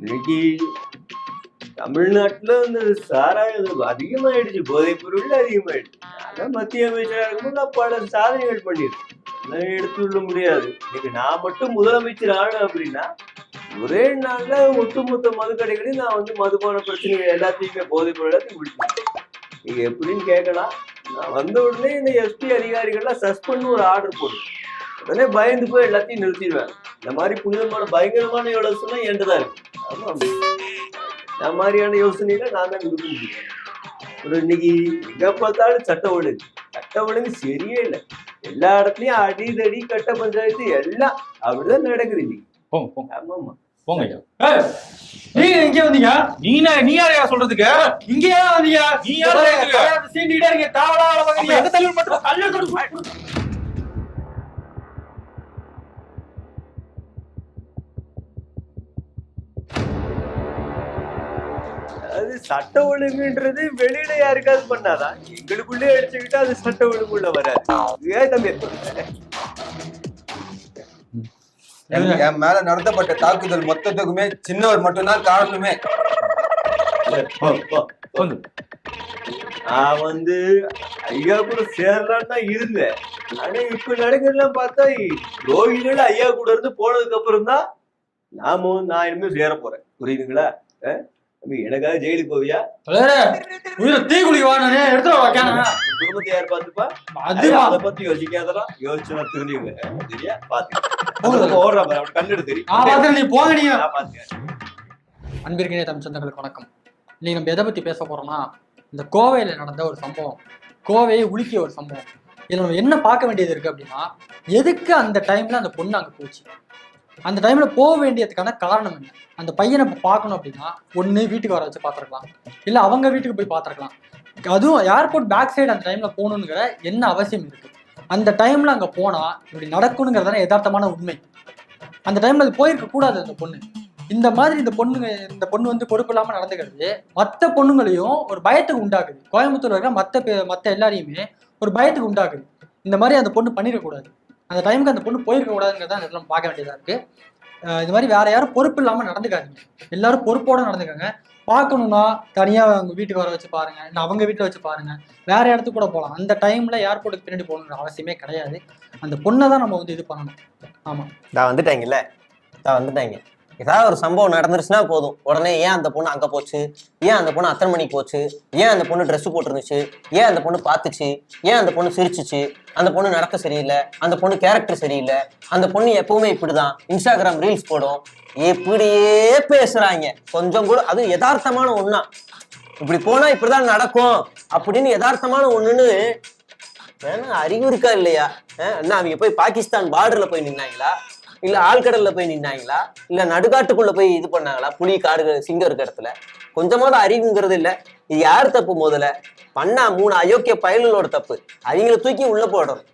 இன்னைக்கு தமிழ்நாட்டுல வந்து சாராயம் அதிகமாயிடுச்சு போதைப் பொருள் அதிகமாயிடுச்சு. அதான் மத்திய அமைச்சராக இருக்கும்போது நான் பல சாதனைகள் பண்ணியிருக்கேன் எடுத்து விட முடியாது. இன்னைக்கு நான் மட்டும் முதலமைச்சர் ஆகணும் அப்படின்னா ஒரே நாள்ல ஒட்டுமொத்த மது கடைகளையும் நான் வந்து மதுபான பிரச்சனை எல்லாத்தையுமே போதைப் பொருள் எல்லாத்தையும் முடிச்சேன் நீங்க எப்படின்னு கேட்கலாம். நான் வந்த உடனே இந்த எஸ்பி அதிகாரிகள்லாம் சஸ்பெண்ட் ஒரு ஆர்டர் போடு உடனே பயந்து போய் எல்லாத்தையும் நிறுத்திடுவேன். இந்த மாதிரி புனிதமான பயங்கரமான யோசனை என்கிட்ட தான் இருக்கு இந்த மாதிரியான யோசனையில நான் தான் கொடுக்க முடியும். ஒரு இன்னைக்கு எங்க பார்த்தாலும் சட்ட ஒழுங்கு. சட்ட ஒழுங்கு சரியே இல்லை. எல்லா இடத்துலயும் அடிதடி கட்ட பஞ்சாயத்து எல்லாம் அப்படிதான் நடக்குது இன்னைக்கு. ஆமா ஆமா. போங்க நீங்க இங்க வந்தீங்க? நீ நீ யாரையா சொல்றதுக்கு? இங்க வந்தீங்க? நீ யாரு கேக்குறது? கல்யாணத்தை சீண்டிக்கிட்டே இருக்கீங்க. தேவையில்லாத வேலை அப்ப பார்க்கறீங்க. எங்க தலைவர் மட்டும் சட்ட ஒழுங்குன்றது வெளியில யாருக்காவது பண்ணாதான் எங்களுக்குள்ளே அடிச்சுக்கிட்டா அது சட்ட ஒழுங்குள்ள வராது. ஏன் தம்பி. என் மேல நடத்தப்பட்ட தாக்குதல் மொத்தத்துக்குமே சின்னவர் மட்டும்தான் காரணமே. நான் வந்து ஐயா கூட சேரலான்னு தான் இருந்தேன். ஆனா இப்ப நடக்கிறதெல்லாம் பார்த்தா ரோஹிணில ஐயா கூட இருந்து போனதுக்கு அப்புறம் தான் நாம நான் இனிமே சேர போறேன். புரியுதுங்களா? தம்பி, எனக்காக ஜெயிலுக்கு போவியா? உயிரை தீ குளிக்க வா நானே. எடுத்து குடும்பத்தை யார் பாத்துப்பா அதை பத்தி திரும்பிங்க சரியா? பாத்து ஓடுறா பாரு. தெரியும் நீ நீங்க அன்பிற்கினே தமிழ் சொந்தங்களுக்கு வணக்கம். இன்னைக்கு நம்ம எதை பற்றி பேச போறோம்னா இந்த கோவையில் நடந்த ஒரு சம்பவம். கோவையை உலுக்கிய ஒரு சம்பவம். இதில் நம்ம என்ன பார்க்க வேண்டியது இருக்கு அப்படின்னா எதுக்கு அந்த டைம்ல அந்த பொண்ணு அங்கே போச்சு? அந்த டைம்ல போக வேண்டியதுக்கான காரணம் என்ன? அந்த பையனை இப்போ பார்க்கணும் அப்படின்னா ஒன்று வீட்டுக்கு வர வச்சு பார்த்துருக்கலாம். இல்லை அவங்க வீட்டுக்கு போய் பார்த்துருக்கலாம். அதுவும் ஏர்போர்ட் பேக் சைடு அந்த டைம்ல போகணுங்கிற என்ன அவசியம் இருக்கு? அந்த டைம்ல அங்கே போனா இப்படி நடக்கணுங்கிறதான யதார்த்தமான உண்மை. அந்த டைம்ல அது போயிருக்க கூடாது அந்த பொண்ணு. இந்த மாதிரி இந்த பொண்ணுங்க இந்த பொண்ணு வந்து பொறுப்பு இல்லாம நடந்துக்கிறது மற்ற பொண்ணுங்களையும் ஒரு பயத்துக்கு உண்டாக்குது. கோயம்புத்தூர்ல இருக்கிற மற்ற மற்ற எல்லாரையுமே ஒரு பயத்துக்கு உண்டாக்குது. இந்த மாதிரி அந்த பொண்ணு பண்ணிடக்கூடாது. அந்த டைமுக்கு அந்த பொண்ணு போயிருக்க கூடாதுங்கிறத அந்த இடத்துல நம்ம பார்க்க வேண்டியதா இருக்கு. இது மாதிரி வேற யாரும் பொறுப்பு இல்லாமல் நடந்துக்காதீங்க. எல்லாரும் பொறுப்போட நடந்துக்கங்க. பார்க்கணும்னா தனியாக அவங்க வீட்டுக்கு வர வச்சு பாருங்க. இல்லை அவங்க வீட்டில் வச்சு பாருங்க. வேற இடத்துக்கு கூட போகலாம் அந்த டைம்ல ஏர்போர்ட்டுக்கு பின்னாடி போகணுன்ற அவசியமே கிடையாது. அந்த பொண்ணை தான் நம்ம வந்து இது பண்ணணும். ஆமாம் நான் வந்துட்டாங்கல்ல? நான் வந்துட்டாங்க. ஏதாவது ஒரு சம்பவம் நடந்துருச்சுன்னா போதும். உடனே ஏன் அந்த பொண்ணு அங்கே போச்சு? ஏன் அந்த பொண்ணு அத்தனை மணிக்கு போச்சு? ஏன் அந்த பொண்ணு ட்ரெஸ் போட்டிருந்துச்சு? ஏன் அந்த பொண்ணு பார்த்துச்சு? ஏன் அந்த பொண்ணு சிரிச்சுச்சு? அந்த பொண்ணு நடக்க சரியில்லை. அந்த பொண்ணு கேரக்டர் சரியில்லை. அந்த பொண்ணு எப்பவுமே இப்படிதான். இன்ஸ்டாகிராம் ரீல்ஸ் போடும். இப்படியே பேசுறாங்க. கொஞ்சம் கூட அது யதார்த்தமான ஒன்றா இப்படி போனா இப்படிதான் நடக்கும். அப்படின்னு யதார்த்தமான ஒண்ணுன்னு வேணா அறிவு இருக்கா இல்லையா? என்ன அவங்க போய் பாகிஸ்தான் பார்டர்ல போய் நின்னாங்களா? இல்ல ஆழ்கடல்ல போய் நின்னாங்களா? இல்ல நடுக்காட்டுக்குள்ள போய் இது பண்ணாங்களா? புலி காடு சிங்கம் இருக்க இடத்துல? கொஞ்சமாவது அறிவுங்கிறது இல்ல. இது யார் தப்பு முதல்ல? பண்ணா மூணு அயோக்கிய பயல்களோட தப்பு. அவங்கள தூக்கி உள்ள போடணும்.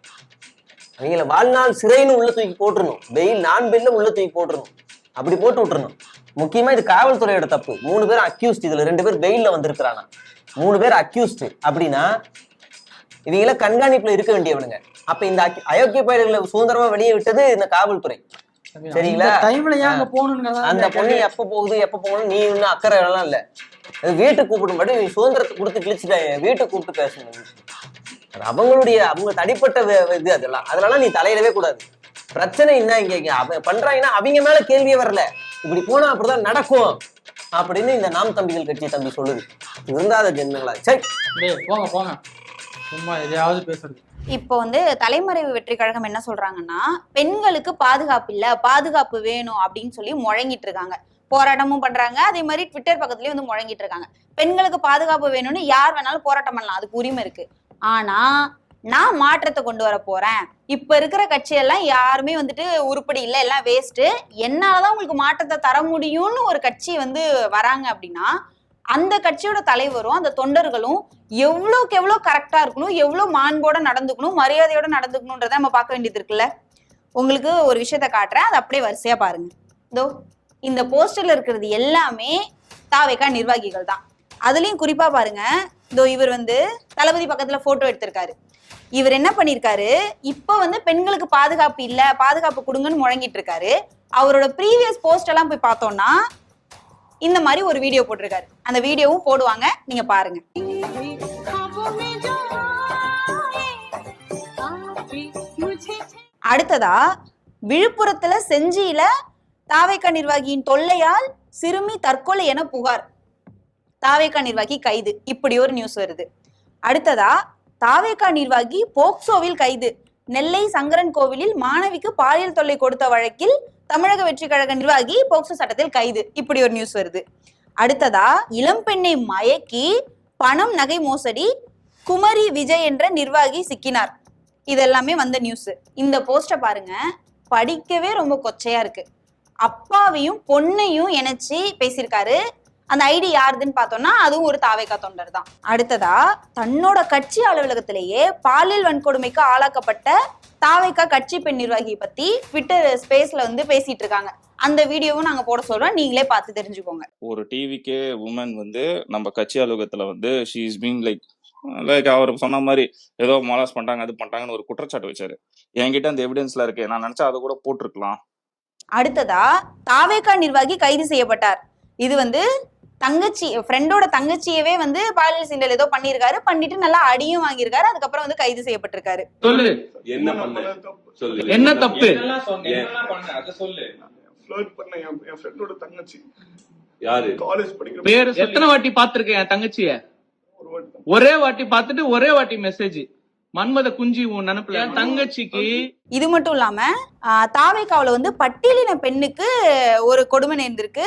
அவங்கள வாழ்நாள் சிறைன்னு உள்ள தூக்கி போட்டுருணும் வெயில் நான் பெயில உள்ள தூக்கி போட்டுருணும் அப்படி போட்டு விட்டுருணும் முக்கியமா இது காவல்துறையோட தப்பு. மூணு பேர் அக்யூஸ்ட் இதுல ரெண்டு பேர் வெயில்ல வந்திருக்கிறானா மூணு பேர் அக்யூஸ்ட் அப்படின்னா இவங்கள கண்காணிப்புல இருக்க வேண்டியவனுங்க. அப்ப இந்த அயோக்கிய பயிர்களை சுதந்திரமா வெளியே விட்டது இந்த காவல்துறை. சரிங்களா? டைம்ல ஏன் அந்த பொண்ணு எப்ப போகுது எப்ப போகணும் நீ இன்னும் அக்கறை எல்லாம் இல்ல. வீட்டுக்கு கூப்பிடும் மட்டும் நீ சுதந்திரத்தை கொடுத்து கிழிச்சுட்டாங்க வீட்டுக்கு கூப்பிட்டு பேசணும் அவங்களுடைய அவங்க தனிப்பட்ட இது அதெல்லாம். அதெல்லாம் நீ தலையிடவே கூடாது. பிரச்சனை என்ன இங்க அவன் பண்றாங்கன்னா அவங்க மேல கேள்வியே வரல. இப்படி போனா அப்படிதான் நடக்கும் அப்படின்னு இந்த நாம் தம்பிகள் கட்சி தம்பி சொல்லுது. இருந்தாத ஜென்மங்களா சரி. போங்க போங்க. சும்மா எதையாவது பேசுறது. இப்போ வந்து தலைமறைவு வெற்றி கழகம் என்ன சொல்றாங்கன்னா பெண்களுக்கு பாதுகாப்பு இல்ல பாதுகாப்பு வேணும் அப்படின்னு சொல்லி முழங்கிட்டு இருக்காங்க. போராட்டமும் பண்றாங்க. அதே மாதிரி ட்விட்டர் பக்கத்துலயும் வந்து முழங்கிட்டு இருக்காங்க. பெண்களுக்கு பாதுகாப்பு வேணும்னு யார் வேணாலும் போராட்டம் பண்ணலாம். அதுக்கு உரிமை இருக்கு. ஆனா நான் மாற்றத்தை கொண்டு வர போறேன். இப்ப இருக்கிற கட்சியெல்லாம் யாருமே வந்துட்டு உருப்படி இல்லை எல்லாம் வேஸ்ட் என்னாலதான் உங்களுக்கு மாற்றத்தை தர முடியும்னு ஒரு கட்சி வந்து வராங்க அப்படின்னா அந்த கட்சியோட தலைவரும் அந்த தொண்டர்களும் எவ்வளோக்கு எவ்வளோ கரெக்டா இருக்கணும் எவ்வளோ மாண்போட நடந்துக்கணும் மரியாதையோட நடந்துக்கணுன்றத நம்ம பார்க்க வேண்டியது இருக்குல்ல? உங்களுக்கு ஒரு விஷயத்த காட்டுறேன். அதை அப்படியே வரிசையா பாருங்க. இதோ இந்த போஸ்டர்ல இருக்கிறது எல்லாமே தாவேக்கா நிர்வாகிகள் தான். அதுலயும் குறிப்பா பாருங்க. இதோ இவர் வந்து தளபதி பக்கத்துல போட்டோ எடுத்திருக்காரு. இவர் என்ன பண்ணிருக்காரு? இப்ப வந்து பெண்களுக்கு பாதுகாப்பு இல்ல பாதுகாப்பு கொடுங்கன்னு முழங்கிட்டு இருக்காரு. அவரோட ப்ரீவியஸ் போஸ்ட் எல்லாம் போய் பார்த்தோம்னா இந்த மாதிரி ஒரு வீடியோ போட்டிருக்காரு. அந்த வீடியோவும் போடுவாங்க. நீங்க பாருங்க. அடுத்ததா விழுப்புரத்துல செஞ்சியில தாவேக்கா நிர்வாகியின் தொல்லையால் சிறுமி தற்கொலை என புகார். தாவேக்கா நிர்வாகி கைது. இப்படி ஒரு நியூஸ் வருது. அடுத்ததா தாவேக்கா நிர்வாகி போக்சோவில் கைது. நெல்லை சங்கரன் கோவிலில் மாணவிக்கு பாலியல் தொல்லை கொடுத்த வழக்கில் தமிழக வெற்றி கழக நிர்வாகி போக்சோ சட்டத்தில் கைது. இப்படி ஒரு நியூஸ் வருது. அடுத்ததா இளம்பெண்ணை மயக்கி பணம் நகை மோசடி குமரி விஜய் என்ற நிர்வாகி சிக்கினார். இதெல்லாமே வந்த நியூஸ் இந்த போஸ்டை பாருங்க. படிக்கவே ரொம்ப கொச்சையா இருக்கு. அப்பாவையும் பொண்ணையும் இணைச்சி பேசியிருக்காரு அந்த ஐடி யாருதுன்னு பார்த்தோம்னா அதுவும் ஒரு தாவேக்கா தொண்டர் தான். அடுத்ததா தன்னோட கட்சி அலுவலகத்திலேயே பாலியல் வன்கொடுமைக்கு ஆளாக்கப்பட்ட தாவேக்கா கட்சி பெண் நிர்வாகியை பத்தி ட்விட்டர் ஸ்பேஸ்ல வந்து பேசிட்டு இருக்காங்க. அந்த வீடியோவும் நாங்க போட சொல்றோம். நீங்களே பார்த்து தெரிஞ்சுக்கோங்க. ஒரு டிவிக்கே உமன் வந்து நம்ம கட்சி அலுவலகத்துல வந்து she is been like like அவர் சொன்ன மாதிரி ஏதோ மாலாஸ் பண்ணிட்டாங்க அது பண்ணிட்டாங்கன்னு ஒரு குற்றச்சாட்டு வச்சாரு. என்கிட்ட அந்த எவிடன்ஸ்ல இருக்கு. நான் நினைச்சா அதை கூட போட்டிருக்கலாம். அடுத்ததா தாவேக்கா நிர்வாகி கைது செய்யப்பட்டார். இது வந்து தங்கச்சி ஃப்ரெண்டோட தங்கச்சியவே வந்து பாலியல் சீண்டல் ஏதோ பண்ணியிருக்காரு. பண்ணிட்டு நல்லா அடியும் வாங்கியிருக்காரு. அதுக்கப்புறம் வந்து கைது செய்யப்பட்டிருக்காரு. சொல்லு. என்ன பண்ண? சொல்லு. என்ன தப்பு? பண்ண? என் ஃப்ரெண்டோட தங்கச்சி. யாரு? காலேஜ் படிக்கிற பேர் எத்தனை வாட்டி பாத்திருக்கேன் என் தங்கச்சிய? ஒரு வாட்டி தான். ஒரே வாட்டி பார்த்துட்டு ஒரே வாட்டி மெசேஜ் மன்மத குஞ்சி உன் நினைப்புல என் தங்கச்சிக்கு இது மட்டும் இல்லாம தாவேக்காவுல வந்து பட்டியலின பெண்ணுக்கு ஒரு கொடுமை நேர்ந்திருக்கு.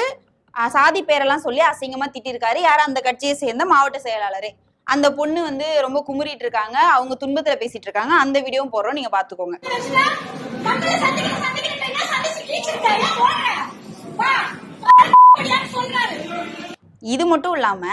சாதி பேரெல்லாம் சொல்லி அசிங்கமா திட்டிருக்காரு. யார் அந்த கட்சியை சேர்ந்த மாவட்ட செயலாளரே. அந்த பொண்ணு வந்து ரொம்ப குமுறிட்டு இருக்காங்க. அவங்க துன்பத்துல பேசிட்டு இருக்காங்க. அந்த வீடியோவும் போடுறோம். நீங்க பாத்துக்கோங்க. இது மட்டும் இல்லாம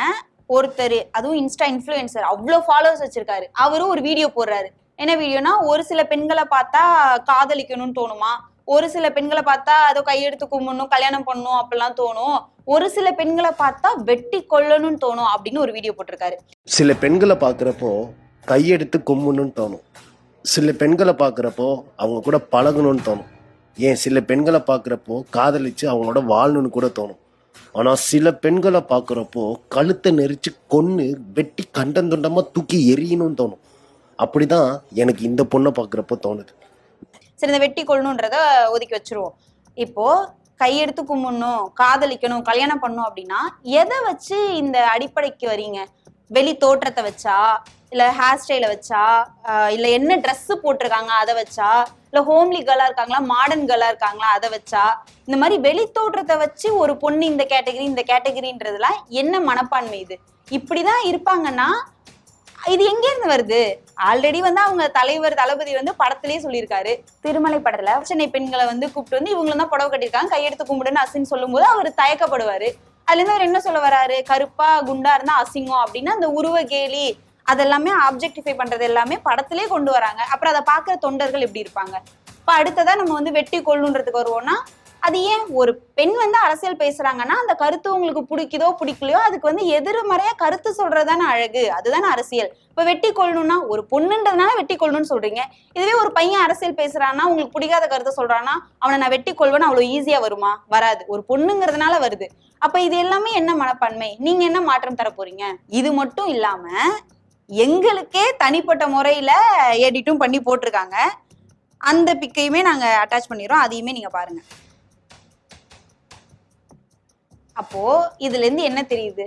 ஒருத்தர் அதுவும் இன்ஸ்டா இன்ஃப்ளூயன்சர் அவ்வளோ ஃபாலோவர்ஸ் வச்சிருக்காரு. அவரும் ஒரு வீடியோ போடுறாரு. என்ன வீடியோனா ஒரு சில பெண்களை பார்த்தா காதலிக்கணும்னு தோணுமா? ஒரு சில பெண்களை பார்த்தா அதோ கையெடுத்து கும்பிடணும் கல்யாணம் பண்ணணும் அப்படிலாம் தோணும். ஒரு சில பெண்களை பார்த்தா வெட்டி கொல்லணும்னு தோணும் அப்படின்னு ஒரு வீடியோ போட்டிருக்காரு. சில பெண்களை பார்க்குறப்போ கையெடுத்து கும்பிடணும்னு தோணும். சில பெண்களை பார்க்குறப்போ அவங்க கூட பழகணும்னு தோணும். ஏன்? சில பெண்களை பார்க்குறப்போ காதலிச்சு அவங்களோட வாழணும்னு கூட தோணும். ஆனால் சில பெண்களை பார்க்குறப்போ கழுத்தை நெரிச்சு கொன்று வெட்டி கண்டந்துண்டமாக தூக்கி எரியணும்னு தோணும். அப்படிதான் எனக்கு இந்த பொண்ணை பார்க்குறப்போ தோணுது. சரி இந்த வெட்டி கொள்ளணுன்றத ஒதுக்கி வச்சிருவோம். இப்போ கையெடுத்து கும்பிடணும் காதலிக்கணும் கல்யாணம் பண்ணணும் அப்படின்னா எதை வச்சு இந்த அடிப்படைக்கு வரீங்க? வெளி தோற்றத்தை வச்சா இல்ல ஹேர் ஸ்டைலை வச்சா இல்ல என்ன ட்ரெஸ் போட்டிருக்காங்க அதை வச்சா இல்ல ஹோம்லி கேர்ளா இருக்காங்களா மாடர்ன் கேர்ளா இருக்காங்களா அதை வச்சா இந்த மாதிரி வெளி தோற்றத்தை வச்சு ஒரு பொண்ணு இந்த கேட்டகரி இந்த கேட்டகரின்றதுலாம் என்ன மனப்பான்மை இது? இப்படிதான் இருப்பாங்கன்னா இது எங்க இருந்து வருது? ஆல்ரெடி வந்து அவங்க தலைவர் தளபதி வந்து படத்திலேயே சொல்லியிருக்காரு. திருமலை படத்துல சென்னை பெண்களை வந்து கூப்பிட்டு வந்து இவங்களும் தான் புடவை கட்டியிருக்காங்க. கையெடுத்து கும்பிடுன்னு அசின்னு சொல்லும்போது அவர் தயக்கப்படுவாரு. அதுல இருந்து அவர் என்ன சொல்ல வராரு? கருப்பா குண்டா இருந்தா அசிங்கம் அப்படின்னா அந்த உருவ கேலி அதெல்லாமே ஆப்ஜெக்டிஃபை பண்றது எல்லாமே படத்திலே கொண்டு வராங்க. அப்புறம் அதை பாக்குற தொண்டர்கள் எப்படி இருப்பாங்க? இப்ப அடுத்ததா நம்ம வந்து வெட்டி கொள்ளுன்றதுக்கு வருவோம்னா அது ஏன் ஒரு பெண் வந்து அரசியல் பேசுறாங்கன்னா அந்த கருத்து உங்களுக்கு பிடிக்குதோ பிடிக்கலையோ அதுக்கு வந்து எதிர்மறையா கருத்து சொல்றதுதானே அழகு. அதுதானே அரசியல். இப்ப வெட்டி கொள்ளணும்னா ஒரு பொண்ணுன்றதுனால வெட்டி கொள்ளணும்னு சொல்றீங்க. இதுவே ஒரு பையன் அரசியல் பேசுறான்னா உங்களுக்கு பிடிக்காத கருத்தை சொல்றான்னா அவனை நான் வெட்டி கொள்வேன்னு அவ்வளவு ஈஸியா வருமா? வராது. ஒரு பொண்ணுங்கிறதுனால வருது. அப்ப இது எல்லாமே என்ன மனப்பான்மை? நீங்க என்ன மாற்றம் தர போறீங்க? இது மட்டும் இல்லாம எங்களுக்கே தனிப்பட்ட முறையில எடிட்டும் பண்ணி போட்டிருக்காங்க. அந்த பிக்கையுமே நாங்க அட்டாச் பண்ணிடுறோம். அதையுமே நீங்க பாருங்க. அப்போ இதுல இருந்து என்ன தெரியுது?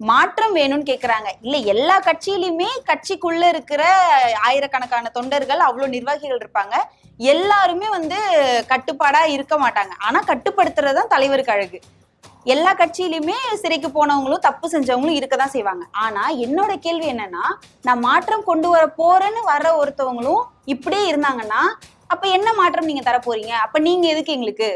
மாற்றம் வேணும்னு கேக்குறாங்க. இல்ல எல்லா கட்சியிலுமே கட்சிக்குள்ள இருக்கிற ஆயிரக்கணக்கான தொண்டர்கள் அவ்வளவு நிர்வாகிகள் இருப்பாங்க. எல்லாருமே வந்து கட்டுப்பாடா இருக்க மாட்டாங்க. ஆனா கட்டுப்படுத்துறதுதான் தலைவருக்கு அழகு. எல்லா கட்சியிலுமே சிறைக்கு போனவங்களும் தப்பு செஞ்சவங்களும் இருக்கதான் செய்வாங்க. ஆனா என்னோட கேள்வி என்னன்னா நான் மாற்றம் கொண்டு வர போறேன்னு வர ஒருத்தவங்களும் இப்படியே இருந்தாங்கன்னா அப்ப என்ன மாற்றம் நீங்க தர போறீங்க அப்ப நீங்க எதுக்கு எங்களுக்கு?